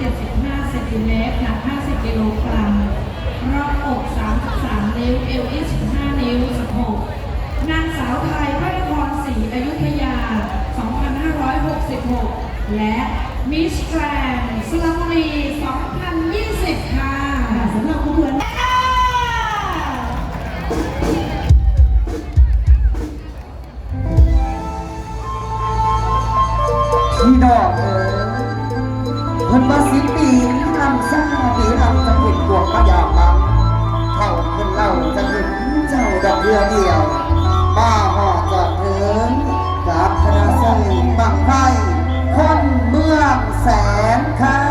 75เซนติเมตรหนัก 50กิโลกรัมรอบอก 33 นิ้ว เอว 25 นิ้ว 16 นางสาวไทยพระนครศรีอยุธยา 2566 และมิสแกรนสลัมี2020 ค่ะสำหรับผู้บวนพี่ดอกเอ๋ คนมาสิปีทำซาปีนำจะผิดบวกมายามบังเท่าคนเล่าจะเห็นเจ้าดอกเรือเดียวป้าหอจอดเถินกราบธนาสบังไฟคนเมืองแสนคา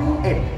ร้อ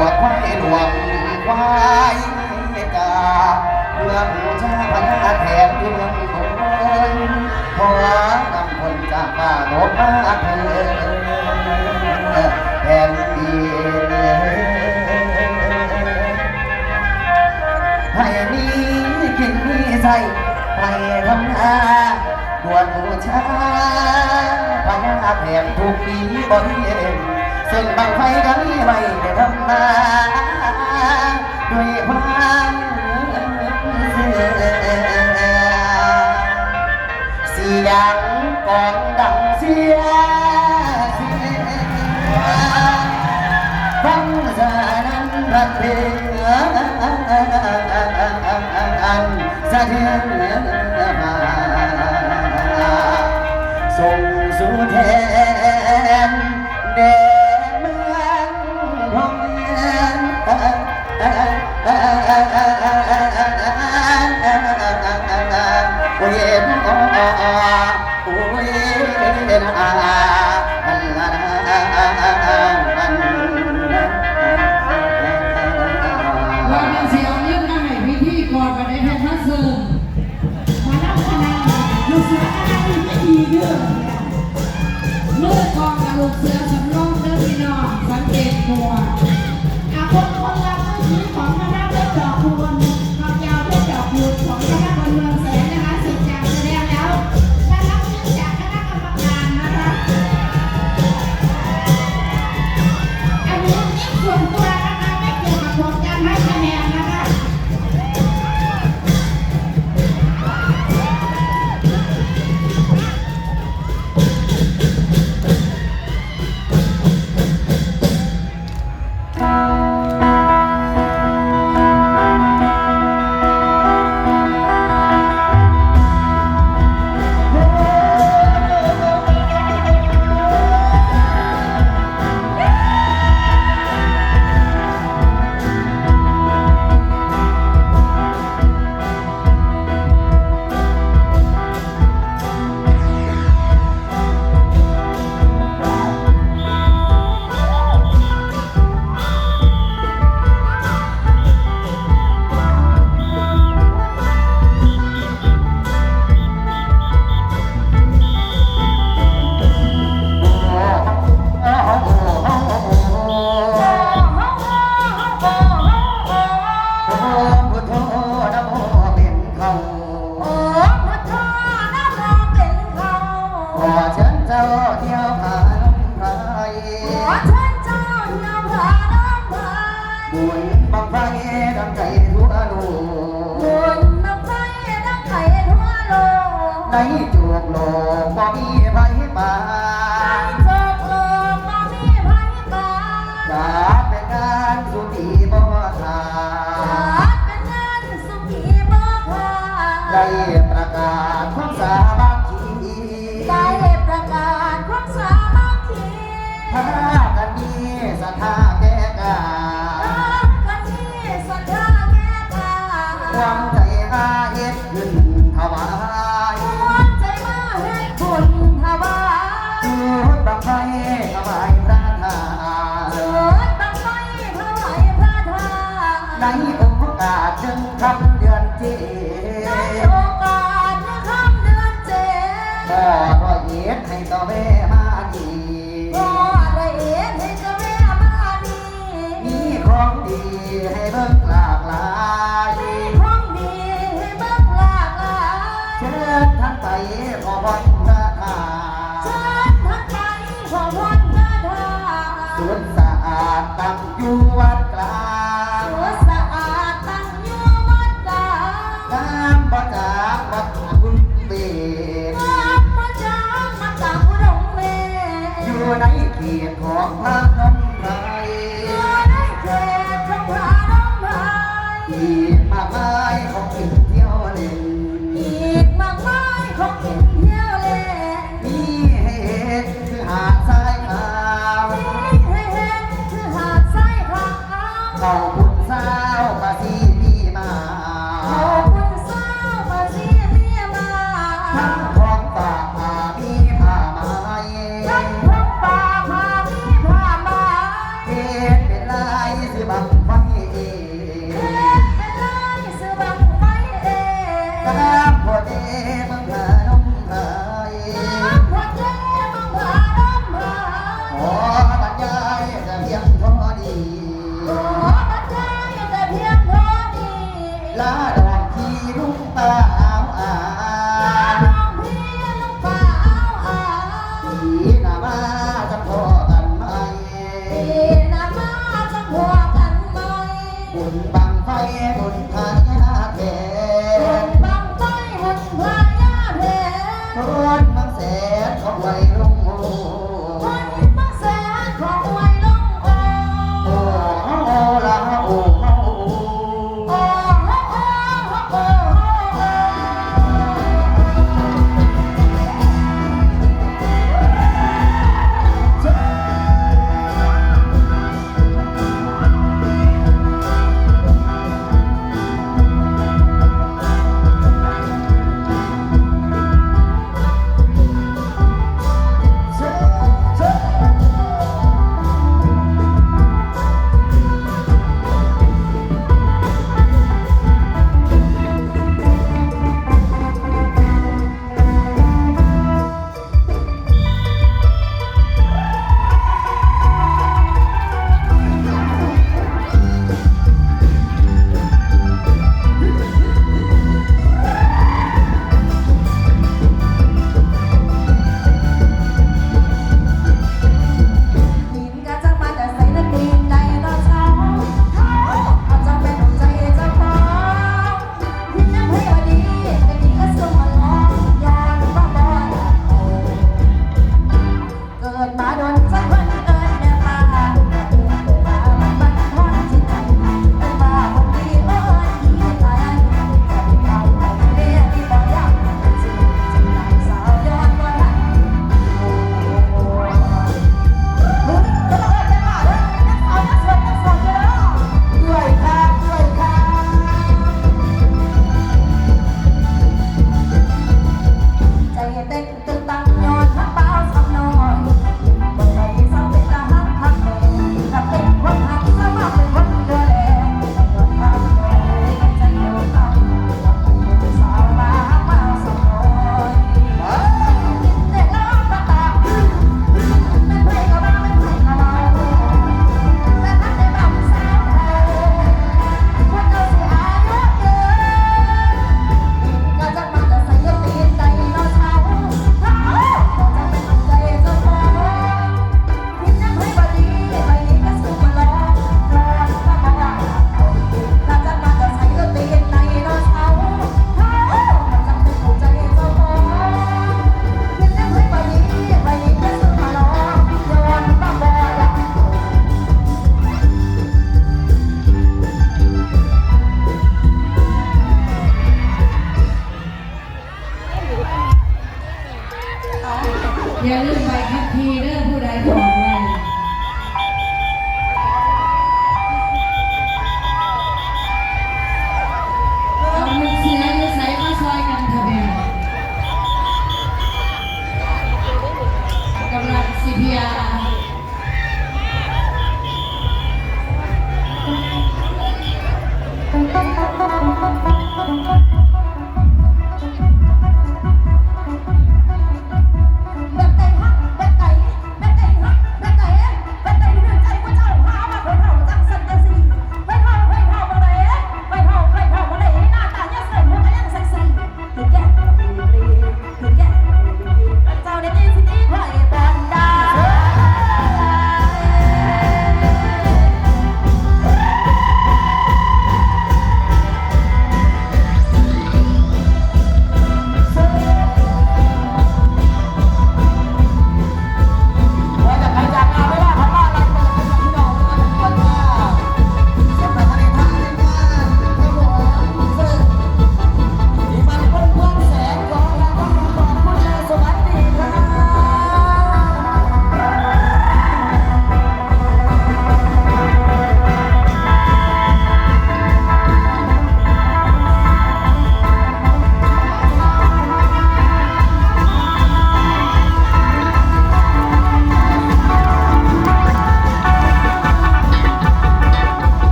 วควายหลวงควายกาเมืองชาพนาแถมเมืองสมบูรณ์พอนำคนจากป่าโนบ้าเพื่อแผ่นดินให้มีกินมีใส่ไปทำงานบวชบูชาพระนาแผ่นทุกปีบริเวณ เส้นบางไฟกันไม่ได้ทำมาด้วยความสียงกองดังเสียฟังสานั้นรักเพลงสะเทือนมาส่งสู่เทาเที่ยวหาลมพรขอเชิเจ้าเที่ยวหาลมไพรบุญบังไฟดังใจถวโลบุญบังไฟดังใจถวโลกในจุกโลกบ่มี ดให้ตอเาแม่มาดีก็ได้เอ็ดให้ตอเาแม่มาดีมีของดีให้เบิ่งหลากหลายมีของดีให้เบิ่งหลากหลายเชิญท่านไปขอพรพระธาเชิญท่านไปขอพรพระธาสวนสะอาดตั้งอยู่วัด ขอพระ